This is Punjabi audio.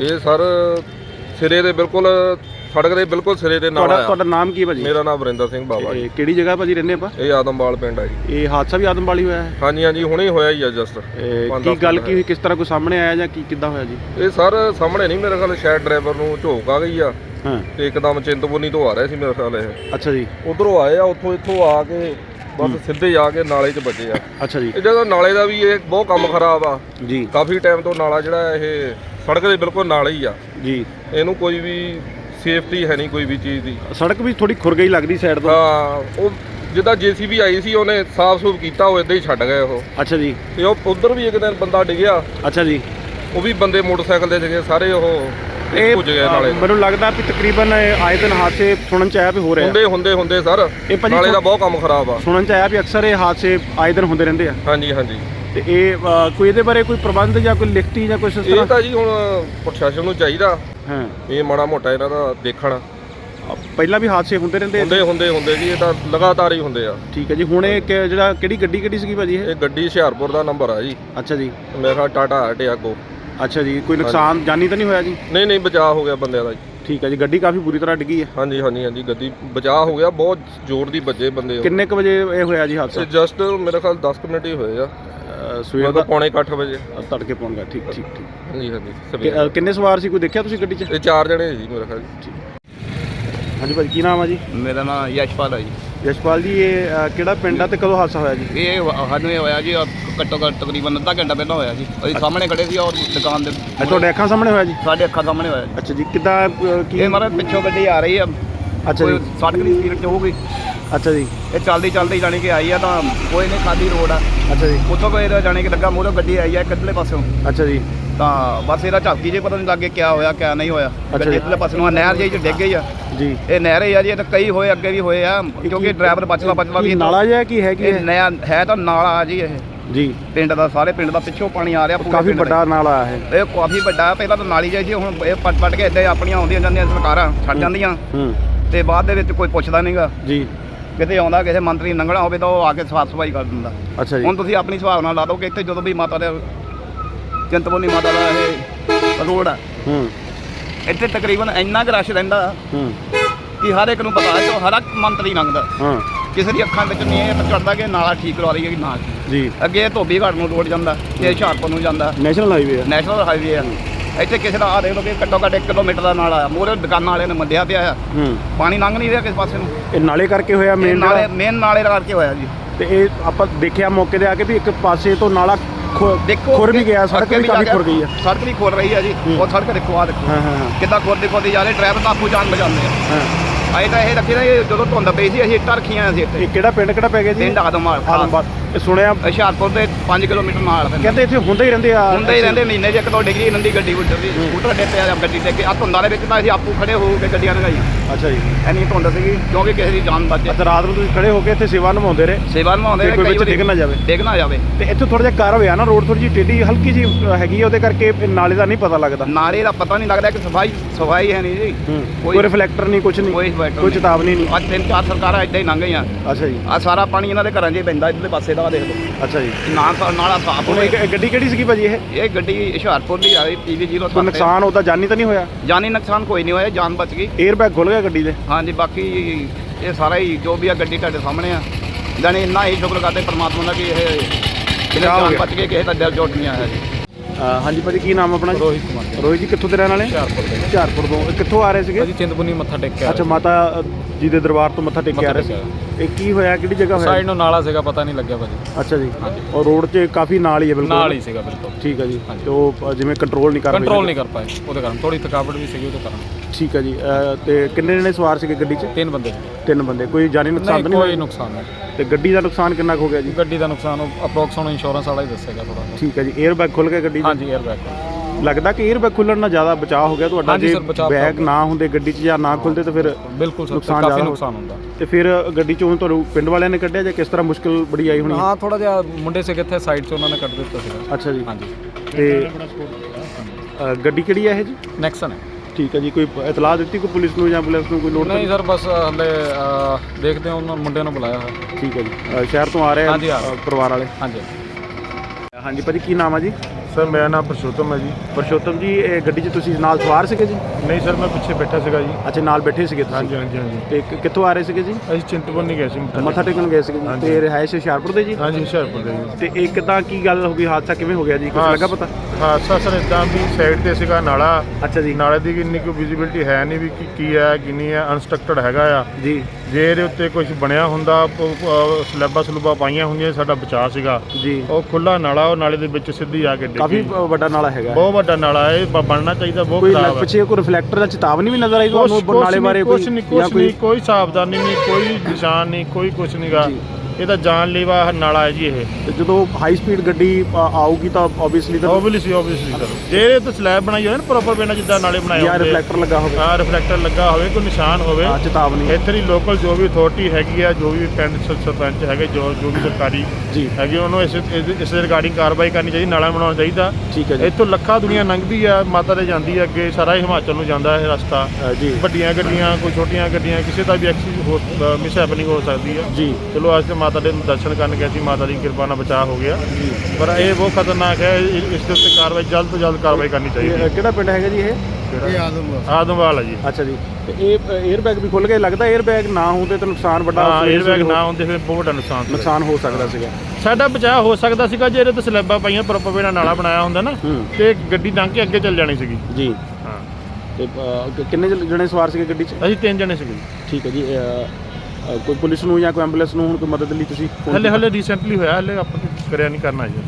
ਇਹ ਸਰ ਸਿਰੇ ਦੇ ਬਿਲਕੁਲ ਸੜਕ ਦੇ ਬਿਲਕੁਲ ਸਿਰੇ ਦੇ ਨਾਲ ਤੁਹਾਡਾ ਆ ਤੁਹਾਡਾ ਨਾਮ ਕੀ ਹੈ ਭਾਜੀ? ਮੇਰਾ ਨਾਮ ਵਰਿੰਦਰ ਸਿੰਘ ਬਾਬਾ ਜੀ। ਇਹ ਕਿਹੜੀ ਜਗ੍ਹਾ ਭਾਜੀ ਰਹਿੰਦੇ ਆਪਾਂ? ਇਹ ਆਦਮਵਾਲ ਪਿੰਡ ਆ ਜੀ। ਇਹ ਹਾਦਸਾ ਵੀ ਆਦਮਵਾਲੀ ਹੋਇਆ ਹੈ? ਹਾਂਜੀ ਹਾਂਜੀ ਹੁਣੇ ਹੋਇਆ ਹੀ ਆ ਜਸਟ ਇਹ ਕੀ ਗੱਲ ਕੀ ਹੋਈ? ਕਿਸ ਤਰ੍ਹਾਂ ਕੋਈ ਸਾਹਮਣੇ ਆਇਆ ਜਾਂ ਕੀ ਕਿੱਦਾਂ ਹੋਇਆ ਜੀ? ਇਹ ਸਰ ਸਾਹਮਣੇ ਨਹੀਂ ਮੇਰੇ ਖਿਆਲ ਸ਼ਾਇਦ ਡਰਾਈਵਰ ਨੂੰ ਝੋਕ ਆ ਗਈ ਆ। ਹਾਂ। ਤੇ ਇੱਕਦਮ ਚਿੰਤਪੁਰਨੀ ਤੋਂ ਆ ਰਿਹਾ ਸੀ ਮੇਰੇ ਖਿਆਲ ਇਹ। ਅੱਛਾ ਜੀ। ਉਧਰੋਂ ਆਏ ਆ ਉੱਥੋਂ ਇੱਥੋਂ ਆ ਕੇ ਬਸ ਸਿੱਧੇ ਜਾ ਕੇ ਨਾਲੇ 'ਚ ਵੱਜੇ ਆ। ਅੱਛਾ ਜੀ। ਇਹ ਜਦੋਂ ਨਾਲੇ ਦਾ ਵੀ ਇਹ ਬਹੁਤ ਕੰਮ ਖਰਾਬ ਆ। ਜੀ। ਕਾਫੀ ਟਾਈਮ ਤੋਂ ਨਾਲਾ ਜਿਹੜਾ ਇਹ ਸੜਕ ਦੇ ਬਿਲਕੁਲ ਨਾਲ ਹੀ ਆ। ਜੀ। ਇਹਨੂੰ ਕੋਈ ਵੀ ਸੇਫਟੀ ਹੈ ਨਹੀਂ ਕੋਈ ਵੀ ਚੀਜ਼ ਦੀ। ਸੜਕ ਵੀ ਥੋੜੀ ਖੁਰ ਗਈ ਲੱਗਦੀ ਸਾਈਡ ਤੋਂ। ਹਾਂ ਉਹ ਜਿੱਦਾਂ ਜੀਸੀਬੀ ਆਈ ਸੀ ਉਹਨੇ ਸਾਫ਼ ਸੂਫ ਕੀਤਾ ਉਹ ਇਦਾਂ ਹੀ ਛੱਡ ਗਏ ਉਹ। ਅੱਛਾ ਜੀ। ਤੇ ਉਹ ਉਧਰ ਵੀ ਇੱਕ ਦਿਨ ਬੰਦਾ ਡਿੱਗਿਆ। ਅੱਛਾ ਜੀ। ਉਹ ਵੀ ਬੰਦੇ ਮੋਟਰਸਾਈਕਲ ਦੇ ਸੀਗੇ ਸਾਰੇ ਉਹ ਇਹ ਭੁੱਜ ਗਏ ਨਾਲੇ। ਮੈਨੂੰ ਲੱਗਦਾ ਵੀ ਤਕਰੀਬਨ ਆਏ ਦਿਨ ਹਾਦਸੇ ਸੁਣਨ ਚ ਆਇਆ ਵੀ ਹੋ ਰਿਹਾ। ਹੁੰਦੇ ਹੁੰਦੇ ਹੁੰਦੇ ਸਰ। ਨਾਲੇ ਦਾ ਬਹੁਤ ਕੰਮ ਖਰਾਬ ਆ। ਸੁਣਨ ਚ ਆਇਆ ਵੀ ਅਕਸਰ ਇਹ ਹਾਦਸੇ ਆਏ ਦਿਨ ਹੁੰਦੇ ਰਹਿੰਦੇ ਆ। ਹਾਂਜੀ ਹਾਂਜੀ। ਤੇ ਇਹ ਅ, ਕੋਈ ਇਹਦੇ ਬਾਰੇ ਕੋਈ ਪ੍ਰਬੰਧ ਜਾਂ ਕੋਈ ਲਿਖਤੀ ਜਾਂ ਕੁਝ ਇਸ ਇਹ ਤਰ੍ਹਾਂ? ਤਾਂ ਜੀ ਹੁਣ ਪ੍ਰਸ਼ਾਸਨ ਨੂੰ ਚਾਹੀਦਾ। ਹਾਂ। ਇਹ ਮਾੜਾ ਮੋਟਾ ਇਹਨਾਂ ਦਾ ਦੇਖਣ। ਪਹਿਲਾਂ ਵੀ ਹਾਦਸੇ ਹੁੰਦੇ ਰਹਿੰਦੇ ਆ। ਹੁੰਦੇ ਹੁੰਦੇ ਹੁੰਦੇ ਜੀ ਇਹ ਤਾਂ ਲਗਾਤਾਰ ਹੀ ਹੁੰਦੇ ਆ। ਠੀਕ ਹੈ ਜੀ ਹੁਣ ਇਹ ਕਿ- ਜਿਹੜਾ ਕਿਹੜੀ ਗੱਡੀ ਕਿਹੜੀ ਸੀਗੀ ਭਾਜੀ ਇਹ? ਇਹ ਗੱਡੀ ਹੁਸ਼ਿਆਰਪੁਰ ਦਾ ਨੰਬਰ ਆ ਜੀ। ਅੱਛਾ ਜੀ। ਮੇਰਾ ਖਿਆਲ ਟਾਟਾ ਟਿਆਗੋ ਅੱਛਾ ਜੀ ਕੋਈ ਨੁਕਸਾਨ ਜਾਨੀ ਤਾਂ ਨਹੀਂ ਹੋਇਆ ਜੀ? ਨਹੀਂ ਨਹੀਂ ਬਚਾਅ ਹੋ ਗਿਆ ਬੰਦਿਆਂ ਦਾ ਜੀ। ਠੀਕ ਹੈ ਜੀ ਗੱਡੀ ਕਾਫੀ ਬੁਰੀ ਤਰ੍ਹਾਂ ਡਿੱਗੀ ਹੈ ਹਾਂਜੀ ਹਾਂਜੀ ਹਾਂਜੀ ਗੱਡੀ ਬਚਾਅ ਹੋ ਗਿਆ ਬਹੁਤ ਜ਼ੋਰ ਦੀ ਵੱਜੇ ਬੰਦੇ ਉਹ। ਕਿੰਨੇ ਕੁ ਵਜੇ ਇਹ ਹੋਇਆ ਜੀ ਹਾਦਸਾ? ਜਸਟ ਮੇਰੇ ਖਿਆਲ 10 ਕੁ ਮਿੰਟ ਹੀ ਹੋਏ ਆ। ਸਵੇਰ ਦਾ ਪੌਣੇ 8 ਵਜੇ। ਤੜਕੇ ਪਹੁੰਚ ਗਿਆ ਠੀਕ ਠੀਕ ਠੀਕ। ਹਾਂਜੀ ਹਾਂਜੀ ਕਿ- ਸਵੇਰੇ। ਅ, ਕਿੰਨੇ ਸਵਾਰ ਸੀ ਕੋਈ ਦੇਖਿਆ ਤੁਸੀਂ ਗੱਡੀ 'ਚ? ਇਹ ਚਾਰ ਜਣੇ ਸੀ ਮੇਰੇ ਖਿਆਲ। ਹਾਂਜੀ ਭਾਜੀ ਕੀ ਨਾਮ ਆ ਜੀ? ਮੇਰਾ ਨਾਮ ਯਸ਼ਪਾਲ ਹੈ ਜੀ। ਯਸ਼ਪਾਲ ਜੀ ਇਹ ਅ, ਕਿਹੜਾ ਪਿੰਡ ਆ ਤੇ ਕਦੋਂ ਹਾਦਸਾ ਹੋਇਆ ਜੀ? ਇਹ ਵ- ਸਾਨੂੰ ਇਹ ਹੋਇਆ ਜੀ ਅਹ ਘੱਟੋ ਘੱਟ ਤਕਰੀਬਨ ਅੱਧਾ ਘੰਟਾ ਪਹਿਲਾਂ ਹੋਇਆ ਜੀ। ਅਸੀਂ ਸਾਹਮਣੇ ਖੜੇ ਸੀ ਔਰ ਦੁਕਾਨ ਦੇ ਇਹ ਤੁਹਾਡੇ ਅੱਖਾਂ ਸਾਹਮਣੇ ਹੋਇਆ ਜੀ? ਸਾਡੇ ਅੱਖਾਂ ਸਾਹਮਣੇ ਹੋਇਆ ਜੀ। ਅੱਛਾ ਜੀ ਕਿੱਦਾਂ ਅ, ਕੀ ਇਹ ਮਾਰੇ ਪਿੱਛੋਂ ਗੱਡੀ ਆ ਰਹੀ ਆ। ਅੱਛਾ ਕੋਈ ਜੀ। 60 ਦੀ ਸਪੀਡ 'ਚ ਹੋਊਗੀ। ਅੱਛਾ ਜੀ। ਇਹ ਚੱਲਦੀ ਚੱਲਦੀ ਜਾਣੀ ਕਿ ਆਈ ਆ ਤਾਂ ਕੋਈ ਨਹੀਂ ਖਾਦੀ ਰੋਡ ਆ। ਅੱਛਾ ਜੀ। ਉੱਥੋਂ ਕੋਈ ਇਹਦਾ ਜਾਣੀ ਕਿ ਲੱਗਾ ਮੂਹਰੋਂ ਗੱਡੀ ਆਈ ਆ ਕਿੱਧਰਲੇ ਪਾਸਿਓਂ। ਅੱਛਾ ਜੀ। ਤਾਂ ਬਸ ਇਹਦਾ ਝਾਕੀ ਜੇ ਪਤਾ ਨਹੀਂ ਲੱਗੇ ਕਿਆ ਹੋਇਆ ਕਿਆ ਨਹੀਂ ਹੋਇਆ। ਗੱਡੀ ਜੀ। ਇੱਧਰਲੇ ਪਾਸੇ ਨੂੰ ਆ, ਨਹਿਰ ਜਿਹੀ 'ਚ ਡਿੱਗ ਗਈ ਆ। ਜੀ। ਇਹ ਨਹਿਰ ਹੀ ਆ ਜੀ ਇਹ ਤਾਂ ਕਈ ਹੋਏ ਅੱਗੇ ਵੀ ਹੋਏ ਆ ਕਿਉਂਕਿ ਡਰਾਈਵਰ ਬਚਲਾ ਬਚਲਾ ਵੀ ਕੀ ਨਾਲਾ ਜਿਹਾ ਕੀ ਹੈ ਕੀ ਇਹ ਨया ਹੈ ਤਾਂ ਨਾਲਾ ਜੀ ਇਹ। ਜੀ। ਪਿੰਡ ਦਾ ਸਾਰੇ ਪਿੰਡ ਦਾ ਪਿੱਛੋਂ ਪਾਣੀ ਆ ਰਿਹਾ ਪੂਰੇ ਕਾਫੀ ਪਿੰਡ ਦਾ। ਵੱਡਾ ਨਾਲਾ ਹੈ ਇਹ ਕਾਫੀ ਵੱਡਾ ਹੈ। ਪਹਿਲਾਂ ਤਾਂ ਨਾਲੀ ਜਾਈ ਸੀ ਹੁਣ ਇਹ ਪੱਟ ਪੱਟ ਕੇ ਇੱਦਾਂ ਹੀ ਆਪਣੀਆਂ ਆਉਂਦੀਆਂ ਜਾਂਦੀਆਂ ਸਰਕਾਰਾਂ ਛੱਡ ਜਾਂਦੀਆਂ। ਹੂੰ। ਤੇ ਬਾਅਦ ਦੇ ਵਿੱਚ ਕੋਈ ਪੁੱਛਦਾ ਨਹੀਂਗਾ ਜੀ। ਕਿਤੇ ਆਉਂਦਾ ਕਿਸੇ ਮੰਤਰੀ ਲੰਘਣਾ ਹੋਵੇ ਤਾਂ ਉਹ ਆ ਕੇ ਸਾਫ਼ ਸਫ਼ਾਈ ਕਰ ਦਿੰਦਾ। ਅੱਛਾ ਜੀ। ਹੁਣ ਤੁਸੀਂ ਆਪਣੀ ਹਿਸਾਬ ਨਾਲ ਲਾ ਦਿਓ ਕਿ ਇੱਥੇ ਜਦੋਂ ਵੀ ਮਾਤਾ ਦੇ ਚਿੰਤਪੁਰਨੀ ਮਾਤਾ ਦਾ ਇਹ ਰੋਡ ਆ। ਹੂੰ। ਇੱਥੇ ਤਕਰੀਬਨ ਇੰਨਾ ਕੁ ਰਸ਼ ਰਹਿੰਦਾ ਹੂੰ। ਕਿ ਹਰ ਇੱਕ ਨੂੰ ਪਤਾ ਹੈ ਕਿ ਹਰ ਇੱਕ ਮੰਤਰੀ ਲੰਘਦਾ ਹਾਂ। ਕਿਸੇ ਦੀ ਅੱਖਾਂ ਵਿੱਚ ਨਹੀਂ ਇਹ ਚੜਦਾ ਕਿ ਨਾਲਾ ਠੀਕ ਕਰਵਾ ਲਈਏ ਕਿ ਨਾ ਜੀ। ਅੱਗੇ ਧੋਬੀ ਘਾਟ ਨੂੰ ਰੋਡ ਜਾਂਦਾ ਤੇ ਹੁਸ਼ਿਆਰਪੁਰ ਨੂੰ ਜਾਂਦਾ। ਨੈਸ਼ਨਲ ਹਾਈਵੇ ਹੈ ਨੈਸ਼ਨਲ ਹਾਈਵੇ ਆ। ਇੱਥੇ ਕਿਸੇ ਦਾ ਆ ਦੇਖ ਲਓ ਕਿ ਘੱਟੋ ਘੱਟ 1 ਕਿਲੋਮੀਟਰ ਦਾ ਨਾਲਾ ਆ। ਮੂਹਰੇ ਦੁਕਾਨਾਂ ਵਾਲਿਆਂ ਨੇ ਮੰਦਿਆ ਪਿਆ ਆ। ਹੂੰ। ਪਾਣੀ ਲੰਘ ਨਹੀਂ ਰਿਹਾ ਕਿਸੇ ਪਾਸੇ ਨੂੰ। ਇਹ ਨਾਲੇ ਕਰਕੇ ਹੋਇਆ ਮੇਨ ਨਾਲੇ ਮੇਨ ਨਾਲੇ ਕਰਕੇ ਹੋਇਆ ਜੀ। ਤੇ ਇਹ ਆਪਾਂ ਦੇਖਿਆ ਮੌਕੇ ਤੇ ਆ ਕੇ ਵੀ ਇੱਕ ਪਾਸੇ ਤੋਂ ਨਾਲਾ ਦੇਖੋ ਖੁਰ ਵੀ ਗਿਆ ਸੜਕ ਵੀ ਕਾਫੀ ਖੁਰ ਗਈ ਹੈ ਸੜਕ ਵੀ ਖੁਰ ਰਹੀ ਆ ਜੀ। ਹੂੰ। ਉਹ ਸੜਕ ਦੇਖੋ ਆ ਦੇਖੋ। ਹਾਂ ਹਾਂ ਹਾਂ। ਕਿੱਦਾਂ ਖੁਰਦੀ ਖੁਰਦੀ ਜਾ ਰਹੇ ਡਰਾਈਵਰ ਤਾਂ ਆਪੂ ਜਾਨ ਬਚਾਉਂਦੇ ਆ। ਹਾਂ। ਅਸੀਂ ਤਾਂ ਇਹ ਰੱਖੀ ਇਹ ਜਦੋਂ ਧੁੰਦ ਪਈ ਸੀ ਅਸੀਂ ਇੱਟਾਂ ਰੱਖੀਆਂ ਸੀ ਇੱਥੇ। ਇਹ ਕਿਹੜਾ ਪਿੰਡ ਕਿਹੜਾ ਪੈ ਗਿਆ ਜੀ? ਪਿੰਡ ਆਦਮਾਲ ਆਦਮਬਾਦ ਇਹ ਸੁਣਿਆ? ਹੁਸ਼ਿਆਰਪੁਰ ਦੇ 5 ਕਿਲੋਮੀਟਰ ਨਾਲ ਪੈਂਦਾ। ਕਹਿੰਦੇ ਇੱਥੇ ਹੁੰਦੇ ਹੀ ਰਹਿੰਦੇ ਆ ਹੁੰਦੇ ਹੀ ਰਹਿੰਦੇ ਮਹੀਨੇ 'ਚ ਇੱਕ ਦੋ ਡਿਗਰੀ ਨੰਦੀ ਗੱਡੀ ਉੱਡਦੀ ਸਕੂਟਰ ਅੱਡੇ ਤੇ ਆ ਗੱਡੀ ਤੇ ਕਿ ਆ ਧੁੰਦਾਂ ਦੇ ਵਿੱਚ ਤਾਂ ਅਸੀਂ ਆਪੂ ਖੜੇ ਹੋ ਕੇ ਗੱਡੀਆਂ ਲਗਾਈਆਂ ਅੱਛਾ ਜੀ। ਐਨੀ ਧੁੰਦ ਸੀਗੀ ਕਿਉਂਕਿ ਕਿਸੇ ਦੀ ਜਾਨ ਬਚੇ ਅੱਛਾ ਰਾਤ ਨੂੰ ਤੁਸੀਂ ਖੜੇ ਹੋ ਕੇ ਇੱਥੇ ਸੇਵਾ ਨਿਭਾਉਂਦੇ ਰਹੇ। ਸੇਵਾ ਨਿਭਾਉਂਦੇ ਨੇ ਕੋਈ ਵਿੱਚ ਡਿੱਗ ਨਾ ਜਾਵੇ। ਡਿੱਗ ਨਾ ਜਾਵੇ। ਤੇ ਇੱਥੇ ਥੋੜਾ ਜਿਹਾ ਕਰ ਹੋਇਆ ਨਾ ਰੋਡ ਥੋੜੀ ਜਿਹੀ ਟੇਢੀ ਹਲਕੀ ਜੀ ਹੈਗੀ ਆ ਉਹਦੇ ਕਰਕੇ ਨਾਲੇ ਦਾ ਨਹੀਂ ਪਤਾ ਲੱਗਦਾ। ਨਾਰੇ ਦਾ ਪਤਾ ਨਹੀਂ ਲੱਗਦਾ ਕਿ ਸਫ਼ਾਈ ਸਫ਼ਾਈ ਹੈ ਨਹੀਂ ਜੀ। ਕੋਈ- ਰਿਫਲੈਕਟਰ ਨਹੀਂ ਕੁਝ ਨਹੀਂ। ਕੋਈ। ਚੇਤਾਵਨੀ ਨਹੀਂ। ਅੱਜ ਤਿੰਨ ਚਾਰ ਸਰਕਾਰਾਂ ਏਦਾਂ ਹੀ ਲੰਘ ਗਈਆਂ। ਅੱਛਾ ਜੀ। ਆ ਸਾਰਾ ਪਾਣੀ ਇਹਨਾਂ ਦੇ ਘਰਾਂ 'ਚ ਹੀ ਪੈਂਦਾ ਇੱਧਰਲੇ ਪਾਸੇ ਦਾ ਦੇਖ ਲਓ। ਅੱਛਾ ਜੀ। ਨਾ ਤਾਂ ਨਾਲਾ ਸਾਫ਼ ਹੁਣ ਇਹ ਗ- ਗੱਡੀ ਕਿਹੜੀ ਸੀਗੀ ਭਾਜੀ ਇਹ? ਇਹ ਗੱਡੀ ਹੁਸ਼ਿਆਰਪੁਰ ਦੀ ਆਈ ਪੀਵੀ 07 ਕੋਈ ਨੁਕਸਾਨ ਉਹਦਾ ਜਾਨੀ ਤਾਂ ਨਹੀਂ ਹੋਇਆ? ਜਾਨੀ ਨੁਕਸਾਨ ਕੋਈ ਨਹੀਂ ਹੋਇਆ ਜਾਨ ਬਚ ਗਈ। 에ਅਰ ਬੈਗ ਖੁੱਲ ਗਿਆ ਗੱਡੀ ਦੇ? ਹਾਂਜੀ ਬਾਕੀ ਇਹ ਸਾਰਾ ਹੀ ਜੋ ਵੀ ਆ ਗੱਡੀ ਤੁਹਾਡੇ ਸਾਹਮਣੇ ਆ। ਜਾਨੀ ਇੰਨਾ ਹੀ ਸ਼ੁਕਰ ਕਰਦੇ ਪਰਮਾਤਮਾ ਦਾ ਕਿ ਇਹ ਕਿਹਨੇ ਬਚਾਅ ਹੋ ਜਾਨ ਗਿਆ। ਬਚ ਗਈ ਕਿਸੇ ਦਾ ਦਿਲ ਜੋਟ ਨਹੀਂ ਆਇਆ ਜੀ। ਹਾਂਜੀ ਭਾਜੀ ਕੀ ਨਾਮ ਆਪਣਾ ਜੀ? ਰੋਹਿਤ ਕੁਮਾਰ ਰੋਹਿਤ ਜੀ ਕਿੱਥੋਂ ਦੇ ਰਹਿਣ ਵਾਲੇ? ਹੁਸ਼ਿਆਰਪੁਰ ਦੇ। ਹੁਸ਼ਿਆਰਪੁਰ ਤੋਂ। ਇਹ ਕਿੱਥੋਂ ਆ ਰਹੇ ਸੀਗੇ? ਅਸੀਂ ਚਿੰਤਪੁਰਨੀ ਮੱਥਾ ਟੇਕ ਕੇ ਅੱਛਾ ਮਾਤਾ ਅ, ਜੀ ਦੇ ਦਰਬਾਰ ਤੋਂ ਮੱਥਾ ਟੇਕ ਕੇ ਆ ਰਹੇ ਸੀ। ਇਹ ਕੀ ਹੋਇਆ? ਕਿਹੜੀ ਜਗ੍ਹਾ ਸਾਈਡ ਹੋਇਆ ਨੂੰ ਨਾਲਾ ਸੀਗਾ ਪਤਾ ਨਹੀਂ ਲੱਗਿਆ ਭਾਜੀ। ਅੱਛਾ ਜੀ। ਹਾਂਜੀ। ਔਰ ਰੋਡ 'ਚ ਕਾਫੀ ਨਾਲ ਹੀ ਹੈ ਬਿਲਕੁਲ। ਨਾਲ ਹੀ ਸੀਗਾ ਬਿਲਕੁਲ। ਠੀਕ ਹੈ ਜੀ। ਹਾਂਜੀ। ਤੇ ਉਹ ਅ, ਜਿਵੇਂ ਕੰਟਰੋਲ ਨਹੀਂ ਕਰ ਰਹੇ ਕੰਟਰੋਲ ਨਹੀਂ ਕਰ ਪਾਏ। ਉਹਦੇ ਕਾਰਨ ਥੋੜੀ ਥਕਾਵਟ ਵੀ ਸੀਗੀ ਉਹਦੇ ਕਾਰਨ। ਠੀਕ ਹੈ ਜੀ। ਅ, ਤੇ ਕਿੰਨੇ ਜਣੇ ਸਵਾਰ ਸੀਗੇ ਗੱਡੀ 'ਚ? ਤਿੰਨ ਬੰਦੇ। ਸੀ। ਤਿੰਨ ਬੰਦੇ। ਕੋਈ ਜਾਨੀ ਨੁਕਸਾਨ ਨਹੀਂ ਤਾਂ ਨਹੀਂ ਕੋਈ ਹੋਇਆ? ਨੁਕਸਾਨ ਨਹੀਂ। ਤੇ ਗੱਡੀ ਦਾ ਨੁਕਸਾਨ ਕਿੰਨਾ ਕੁ ਹੋ ਗਿਆ ਜੀ? ਗੱਡੀ ਦਾ ਨੁਕਸਾਨ ਅਪਰੋਕਸ ਹੁਣ ਇੰਸ਼ੋਰੈਂਸ ਵਾਲਾ ਹੀ ਦੱਸੇਗਾ ਥੋੜਾ ਠੀਕ ਹੈ ਜੀ। 에ਅਰ ਬੈਗ ਖੁੱਲ ਗਿਆ ਗੱਡੀ ਦਾ? ਹਾਂਜੀ 에ਅਰ ਬੈਗ ਲੱਗਦਾ ਕਿ 에ਅਰ ਬੈਗ ਖੁੱਲਣ ਨਾਲ ਜ਼ਿਆਦਾ ਬਚਾਅ ਹੋ ਗਿਆ ਤੁਹਾਡਾ ਹਾਂਜੀ ਜੇ ਸਰ, ਬਚਾਅ ਬੈਗ ਨਾ ਹੁੰਦੇ ਗੱਡੀ 'ਚ ਜਾਂ ਨਾ ਖੁੱਲਦੇ ਤਾਂ ਫਿਰ ਬਿਲਕੁਲ ਸਰ ਨੁਕਸਾਨ ਕਾਫੀ ਜ਼ਿਆਦਾ ਹੋ- ਨੁਕਸਾਨ ਹੁੰਦਾ। ਤੇ ਫਿਰ ਗੱਡੀ 'ਚੋਂ ਤੁਹਾਨੂੰ ਪਿੰਡ ਵਾਲਿਆਂ ਨੇ ਕੱਢਿਆ ਜਾਂ ਕਿਸ ਤਰ੍ਹਾਂ ਮੁਸ਼ਕਲ ਬੜੀ ਆਈ ਹੋਣੀ ਹਾਂ? ਥੋੜਾ ਜਿਹਾ ਮੁੰਡੇ ਸੀਗੇ ਇੱਥੇ ਸਾਈਡ 'ਚ ਉਹਨਾਂ ਨੇ ਕੱਢ ਦਿੱਤਾ ਸੀਗਾ। ਅੱਛਾ ਜੀ। ਹਾਂਜੀ। ਤੇ ਅ, ਗੱਡੀ ਕਿਹੜੀ ਹੈ ਇਹ ਜੀ? ਨੈਕਸਨ ਹੈ। ਠੀਕ ਹੈ ਜੀ ਕੋਈ ਇਤਲਾਹ ਦਿੱਤੀ ਕੋਈ ਪੁਲਿਸ ਨੂੰ ਜਾਂ ਪੁਲਿਸ ਨੂੰ ਕੋਈ ਨੋਟ ਨਹੀਂ ਸਰ ਬਸ ਹਲੇ ਅਹ, ਦੇਖਦੇ ਹਾਂ ਉਹਨਾਂ ਮੁੰਡਿਆਂ ਨੂੰ ਬੁਲਾਇਆ ਹੋਇਆ। ਠੀਕ ਹੈ ਜੀ। ਅ, ਸ਼ਹਿਰ ਤੋਂ ਆ ਰਹੇ ਆ ਹਾਂਜੀ, ਆ ਰਹੇ। ਅ, ਪਰਿਵਾਰ ਵਾਲੇ। ਹਾਂਜੀ। ਹਾਂਜੀ ਭਾਜੀ ਕੀ ਨਾਮ ਆ ਜੀ? ਸਰ ਮੇਰਾ ਨਾਮ ਪਰਸ਼ੋਤਮ ਹੈ ਜੀ। ਪਰਸ਼ੋਤਮ ਜੀ ਇਹ ਗੱਡੀ 'ਚ ਤੁਸੀਂ ਨਾਲ ਸਵਾਰ ਸੀਗੇ ਜੀ? ਨਹੀਂ ਸਰ ਮੈਂ ਪਿੱਛੇ ਬੈਠਾ ਸੀਗਾ ਜੀ। ਅੱਛਾ ਨਾਲ ਬੈਠੇ ਸੀਗੇ ਹਾਂਜੀ ਤੁਸੀਂ? ਹਾਂਜੀ ਹਾਂਜੀ ਤੇ ਕਿ- ਕਿੱਥੋਂ ਆ ਰਹੇ ਸੀਗੇ ਜੀ? ਅਸੀਂ ਚਿੰਤਪੁਰਨੀ ਗਏ ਸੀ ਮੱਥਾ ਟੇਕਣ ਗਏ ਸੀਗੇ ਜੀ। ਹਾਂਜੀ। ਤੇ ਰਿਹਾਇਸ਼ ਹੁਸ਼ਿਆਰਪੁਰ ਦੇ ਜੀ। ਹਾਂਜੀ ਹੁਸ਼ਿਆਰਪੁਰ ਦੇ ਜੀ। ਤੇ ਇਹ ਕਿਦਾਂ ਕੀ ਗੱਲ ਹੋ ਗਈ ਹਾਦਸਾ ਕਿਵੇਂ ਹੋ ਗਿਆ ਜੀ? ਕੁਝ ਲੱਗਾ ਪਤਾ? ਹਾਦਸਾ ਸਰ ਇਦਾਂ ਵੀ ਸਾਈਡ ਤੇ ਸੀਗਾ ਨਾਲਾ। ਅੱਛਾ ਜੀ। ਨਾਲੇ ਦੀ ਇੰਨੀ ਕੋਈ ਵਿਜ਼ਿਬਿਲਟੀ ਹੈ ਨਹੀਂ ਵੀ ਕੀ- ਕੀ ਹੈ ਕੀ ਨਹੀਂ ਹੈ ਅਨਸਟਰਕਟਡ ਹੈਗਾ ਆ। ਜੀ। ਜੇ ਇਹਦੇ ਉੱਤੇ ਕੁਝ ਬਣਿਆ ਹੁੰਦਾ ਸਲੈਬਾਂ ਸਲੂਬਾਂ ਪਾਈਆਂ ਹੁੰਦੀਆਂ ਸਾਡਾ ਬਚਾਅ ਸੀਗਾ। ਜੀ। ਉਹ ਖੁੱਲਾ ਨਾਲਾ ਉਹ ਨਾਲੇ ਦੇ ਵਿੱਚ ਸਿੱਧੀ ਆ ਕੇ ਡਿੱਗੀ ਕਾਫੀ ਅ, ਵੱਡਾ ਨਾਲਾ ਹੈਗਾ। ਬਹੁਤ ਵੱਡਾ ਨਾਲਾ ਹੈ ਇਹ ਬ- ਬਣਨਾ ਚਾਹੀਦਾ ਬਹੁਤ ਕੋਈ ਖਰਾਬ ਹੈ। ਪਿੱਛੇ ਕੋਈ ਰਿਫਲੈਕਟਰ ਦਾ ਚੇਤਾਵਨੀ ਵੀ ਨਜ਼ਰ ਆਈ ਤੁਹਾਨੂੰ ਕੁਛ ਨਾਲੇ ਨਹੀਂ, ਬਾਰੇ ਕੁਛ ਨਹੀਂ ਜਾਂ ਕੁਛ ਨਹੀਂ ਕੋਈ? ਸਾਵਧਾਨੀ ਨਹੀਂ ਕੋਈ ਨਿਸ਼ਾਨ ਨਹੀਂ ਕੋਈ ਕੁਛ ਨਹੀਂਗਾ ਜੀ। ਇਹ ਤਾਂ ਜਾਨਲੇਵਾ ਨਾਲਾ ਹੈ ਜੀ ਇਹ। ਤੇ ਜਦੋਂ ਹਾਈ ਸਪੀਡ ਗੱਡੀ ਆਊਗੀ ਤਾਂ ਆਬਵੀਅਸਲੀ ਤਾਂ ਓਬਵੀਅਸਲੀ ਓਬਵੀਅਸਲੀ ਸਰ ਜੇ ਇਹ ਤਾਂ ਸਲੈਬ ਬਣਾਈ ਹੋਵੇ ਨਾ ਪ੍ਰੋਪਰ ਵੇ ਨਾਲ ਜਿੱਦਾਂ ਨਾਲੇ ਬਣਾਏ ਜਾਂ ਰਿਫਲੈਕਟਰ ਲੱਗਾ ਹੋਵੇ। ਹਾਂ ਰਿਫਲੈਕਟਰ ਲੱਗਾ ਹੋਵੇ ਕੋਈ ਨਿਸ਼ਾਨ ਹੋਵੇ। ਹਾਂ ਚੇਤਾਵਨੀ। ਇੱਥੇ ਦੀ ਲੋਕਲ ਜੋ ਵੀ ਅਥਾਰਟੀ ਹੈਗੀ ਆ ਜੋ ਵੀ ਪਿੰਡ ਸ- ਸਰਪੰਚ ਹੈਗੇ ਜੋ ਜੋ ਵੀ ਸਰਕਾਰੀ ਜੀ। ਹੈਗੇ ਉਹਨੂੰ ਇਸ ਇਸ- ਇਸ ਰਿਗਾਰਡਿੰਗ ਕਾਰਵਾਈ ਕਰਨੀ ਚਾਹੀਦੀ ਨਾਲਾ ਬਣਾਉਣਾ ਚਾਹੀਦਾ। ਠੀਕ ਹੈ ਜੀ। ਇੱਥੋਂ ਲੱਖਾਂ ਦੁਨੀਆ ਲੰਘਦੀ ਆ ਮਾਤਾ ਦੇ ਜਾਂਦੀ ਆ ਅੱਗੇ ਸਾਰਾ ਹੀ ਹਿਮਾਚਲ ਨੂੰ ਜਾਂਦਾ ਇਹ ਰਸਤਾ। ਅ, ਜੀ। ਵੱਡੀਆਂ ਗੱਡੀਆਂ ਕੋਈ ਛੋਟੀਆਂ ਗੱਡੀਆਂ ਕਿਸੇ ਦਾ ਵੀ ਐਕਸੀਡੈਂਟ ਹੋ ਮਿਸ ਹੈਪਨਿੰਗ ਹੋ ਸਕਦੀ ਆ। ਜੀ। ਚਲੋ ਅੱਜ ਤੇ ਮਾਤਾ ਮਾਤਾ ਦੇ ਦਰਸ਼ਨ ਕਰਨ ਗਏ ਸੀ ਮਾਤਾ ਦੀ ਕਿਰਪਾ ਨਾਲ ਬਚਾਅ ਹੋ ਗਿਆ। ਪਰ ਇਹ ਬਹੁਤ ਖਤਰਨਾਕ ਹੈ ਇਸ ਦੇ ਕਾਰਵਾਈ ਜਲਦ ਤੋਂ ਜਲਦ ਕਾਰਵਾਈ ਕਰਨੀ ਚਾਹੀਦੀ ਹੈ। ਕਿਹੜਾ ਪਿੰਡ ਹੈਗਾ ਜੀ ਇਹ? ਇਹ ਆਦਮਵਾਲ ਆਦਮਵਾਲ ਜੀ। ਅੱਛਾ ਜੀ। ਤੇ ਇਹ 에ਅਰ ਵੀ ਖੁੱਲ ਗਏ? ਲੱਗਦਾ 에ਅਰ ਨਾ ਹੁੰਦੇ ਤਾਂ ਨੁਕਸਾਨ ਵੱਡਾ ਹਾਂ ਹੋ- 에ਅਰਬੈਗ ਨਾ ਹੁੰਦੇ ਫਿਰ ਬਹੁਤ ਵੱਡਾ ਨੁਕਸਾਨ ਨੁਕਸਾਨ ਹੋ ਸਕਦਾ ਸੀਗਾ। ਸਾਡਾ ਬਚਾ ਹੋ ਸਕਦਾ ਸੀਗਾ ਜੇ ਇਹਦੇ ਤੇ ਸਲੈਬਾਂ ਪਾਈਆਂ ਪ੍ਰੋਪਰ ਵੇ ਨਾਲਾ ਬਣਾਇਆ ਹੁੰਦਾ ਨਾ ਤੇ ਗੱਡੀ ਲੰਘ ਕੇ ਅੱਗੇ ਚੱਲ ਜਾਣੀ ਸੀਗੀ। ਜੀ। ਹਾਂ। ਤੇ ਕਿੰਨੇ ਜਣੇ ਸਵਾਰ ਸੀਗੇ ਗੱਡੀ 'ਚ? ਅਸੀਂ ਤਿੰਨ ਜਣੇ ਸੀਗੇ ਠੀਕ ਹੈ ਜੀ ਕੋਈ ਪੁਲਿਸ ਨੂੰ ਜਾਂ ਕੋਈ ਐਂਬੂਲੈਂਸ ਨੂੰ ਹੁਣ ਕੋਈ ਮਦਦ ਲਈ ਤੁਸੀਂ phone ਹਲੇ? ਹਲੇ ਰੀਸੈਂਟਲੀ ਹੋਇਆ ਹਲੇ ਆਪਾਂ ਕਰਿਆ ਨਹੀਂ ਕਰਨਾ ਜੀ